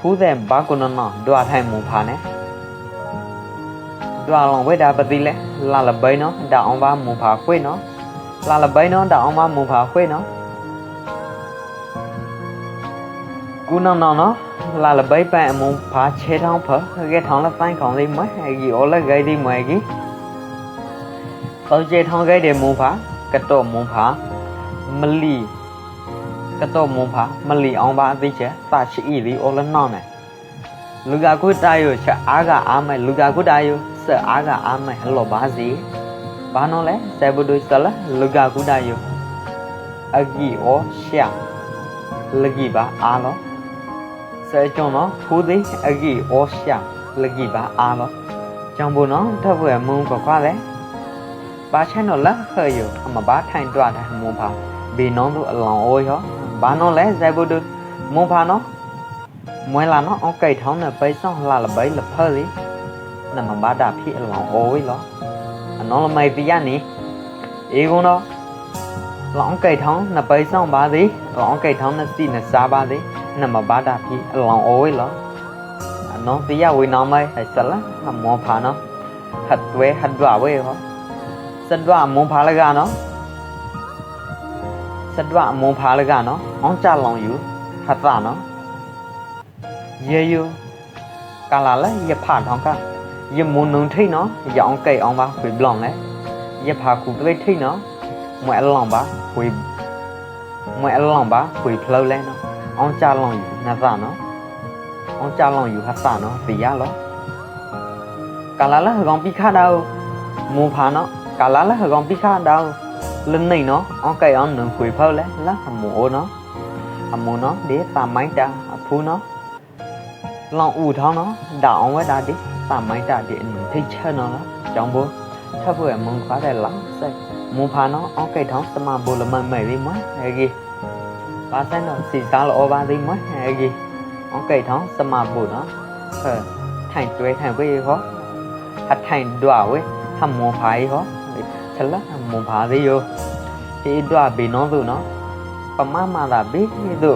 ဖူးတဲ့ဘာကုနနောဒွာထိုင်မူဖာနေဒွာလောဝေဒါပတိလဲလာလဘိနောဒါအောင်ဘာမူဖာခွေနောလာလဘိနောဒါအောင်ဘာမူဖာခွေနောကုနနောနော်လာလဘိပန်အမုံဖာချေထောင်းဖကဲထောင်းလဆိုင်ခေါင်းလေးမဟဲကြီးအော်လက်ဂိုင်းဒီမွဲကြီးတော့ချေထောင်းဂိုင်းတယ်မူဖာကတော့မူဖာမလီ ကတော့မွန်ဖာမလီအောင်ပါအသိချက်တာရှိဤလီအော်လနောင်းနဲ့လူကကုတာယိုချက်အားကအားမဲ့လူကကုတာယိုဆက်အားကအားမဲ့ဟလောပါစီဘာနော်လဲဆေဘဒုဆလလူကကုတာယိုအဂီအောရှာလဂီပါအားလောဆဲကျွန်တော်ဖူးသည်အဂီအောရှာလဂီပါအားလောကြောင့်ဘုနော်ထပ်ဖွဲ့မုံကွာကွာလဲဘာချန်တော့လက်ခရယအမဘာထိုင်တွားတယ်မွန်ဖာဘေနောင်းတို့အလောင်အိုးရော ဘာနော်လဲဇိုင်ဘူဒမွန်ဖာနော်မွဲလာနော်အောက်ကိတ်ထောင်းနဲ့ပိဆောင်လာလပိလဖဲလီနမဘာဒါဖြစ်အလောင်အိုးဝေးလောအနော်လမိုင်ပြရနေအေကုန်းတော့လောင်ကိတ်ထောင်းနဲ့ပိဆောင်ပါသည်လောင်ကိတ်ထောင်းနဲ့စီနဲ့စားပါသည်နမဘာဒါဖြစ်အလောင်အိုးဝေးလောအနော်ပြရဝေးနောင်းမိုင်အဲ့ဆလာနမောဖာနော်ဟတ်ဝဲဟတ်ဒွာဝေးဟောစဒွာမွန်ဖာလကနော် စဒွအမွန်ဖာလကနော်အောင်ကြလောင်ယူဟတ်တာနော်ရေယူကာလာလဲရဖာထောင်းကရမွန်နုံထိတ်နော်ရောင်ကိတ်အောင်ပါဝေဘလောင်လဲရဖာကူပိတ်ထိတ်နော်မွဲအလောင်ပါဝေမွဲအလောင်ပါဝေဖလောက်လဲနော်အောင်ကြလောင်ယူနတ်တာနော်အောင်ကြလောင်ယူဟတ်တာနော်ပြရလောကာလာလဲကောင်ပိခါတောက်မွန်ဖာနော်ကာလာလဲကောင်ပိခါတောက် lần này nó ông cái ông nương quỳ phao lẽ lá hầm mồ nó hầm mồ nó để tà máy ta phu nó lòng u thao nó đạo ông ấy đã đi tà máy ta để mình thấy chơi nó đó trong bố thắp vừa mong khóa đại lắm xây mua phá nó ông cái tháo xem mà bồ là mày mày đi mới hay gì ba sai nó xì ta là ô ba đi mới hay gì ông cái tháo xem mà bồ nó thành chuối thành cái gì khó hạt thành đọa với hầm mồ phái khó လာမွန်ပါသေးယောဒီတော့ဘေနောသူနော်ပမမလာဘေသူ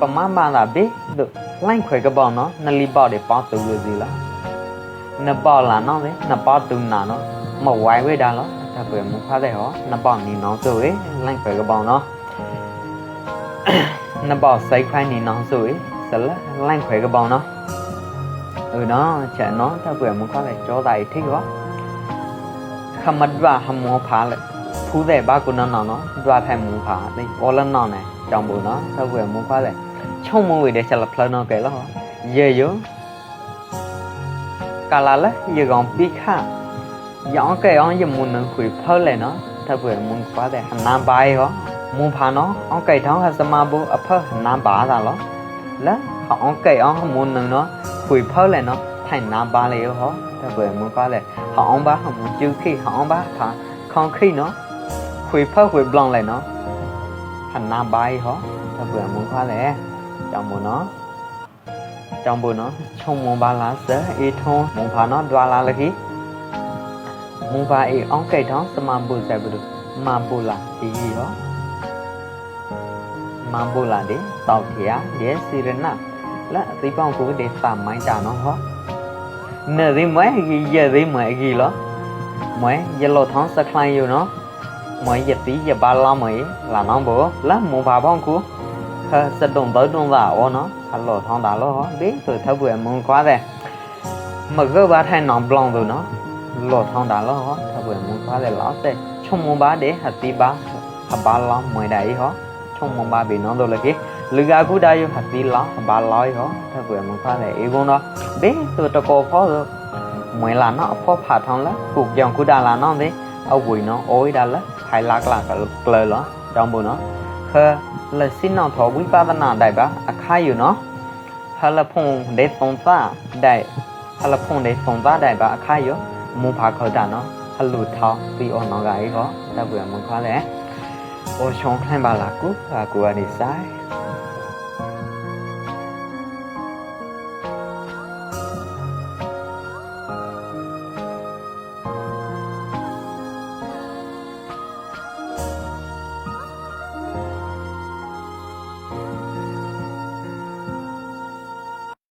ပမမလာဘေသူလိုင်းခွဲကပောင်းနော်နလီပေါတဲ့ပေါင်းသူလို့စီလားနပေါလာနော်လေနပေါသူနာနော်မဝိုင်းဝဲတာနော်ဒါပဲမဖားတဲ့ဟောနပေါနီနောဆိုရေလိုင်းခွဲကပောင်းနော်နပေါစိုက်ခိုင်းနီနောဆိုရေဆလာလိုင်းခွဲကပောင်းနော် ừ nó chả nó ta vừa muốn có lại chỗ tài thích quá ခမဒွာဟမောဖာလေဖူးတဲ့ဘာကုနနောနော်ဒွာထိုင်မူဖာလေအော်လနောနဲ့ကြောင်ဘူးနော်သဝဲမူဖာလေချုံမဝေတဲ့ချက်လဖလနောကဲလောရေယောကာလာလေရေကောင်ပိခရောင်းကဲအောင်ရမွန်းနခွေဖောက်လေနော်သဝဲမွန်းဖာတဲ့ဟနန်ပါရောမူဖာနော်အောင်ကဲထောင်းဟစမဘူအဖဟနန်ပါသာလောလဲအောင်ကဲအောင်မွန်းနနော်ခွေဖောက်လေနော်ထိုင်နာပါလေရောဟော သဝဲမူဖာလေဟောင်းပါဟောင်းကျူခိဟောင်းပါခါခေါခိနော်ခွေဖက်ခွေဘလောင်လိုက်နော်ဟနာဘိုင်ဟောတပွေမွန်ခွာလေကြောင်မနော်ကြောင်ဘနော်ခြုံမွန်ပါလားစအေထုံးမွန်ဖာနော်ဒွာလာလခိမွန်ဖာအေအောင်ကိတ်ထောင်းစမဘူဆိုင်ဘူးမဘူလာဒီဟောမဘူလာဒီတောက်ခရရဲစီရနာလက်အသိပေါင်းကိုဒီတာမိုင်းတာနော်ဟော nè đi mấy gì giờ đi mấy gì đó mấy giờ lo tháng sẽ khai vô nó mấy giờ tí giờ ba lo mấy là nó bữa lắm một vài bông của sẽ đồng tới đồng vào ô nó hành lo tháng đã lo biết từ theo vừa muốn quá đây mà cứ ba thay nòng blong rồi nó lo tháng đã lo hó theo vừa muốn quá đây lót đây trong mong ba để hạt tí ba hạt ba lo mấy đại hó trong mong ba bị nó đâu là cái လူ ကခုဒါယဟတိလောဘာလောယောတပွေမဖာလေအေကုံတော့ဘေးသူတကောဖောမွေလာနော်အဖောဖာထောင်းလာကုကြောင်ခုဒါလာနော်လေအဝွေနော်အိုးဒါလာခိုင်လာကလာကကလလောတောင်းဘူးနော်ခလစင်းနော်ထောဝိပဒနာဒိုင်ပါအခါယူနော်ဟလဖုံဒေသုံသာဒိုင်ဟလဖုံဒေသုံသာဒိုင်ပါအခါယူမူဖာခေါ်တာနော်ဟလူထောင်းပြီးအောင်နော်ကအေးဟောတပွေမဖာလေโอชงคลันบาลากูอากูอันนี้ไซ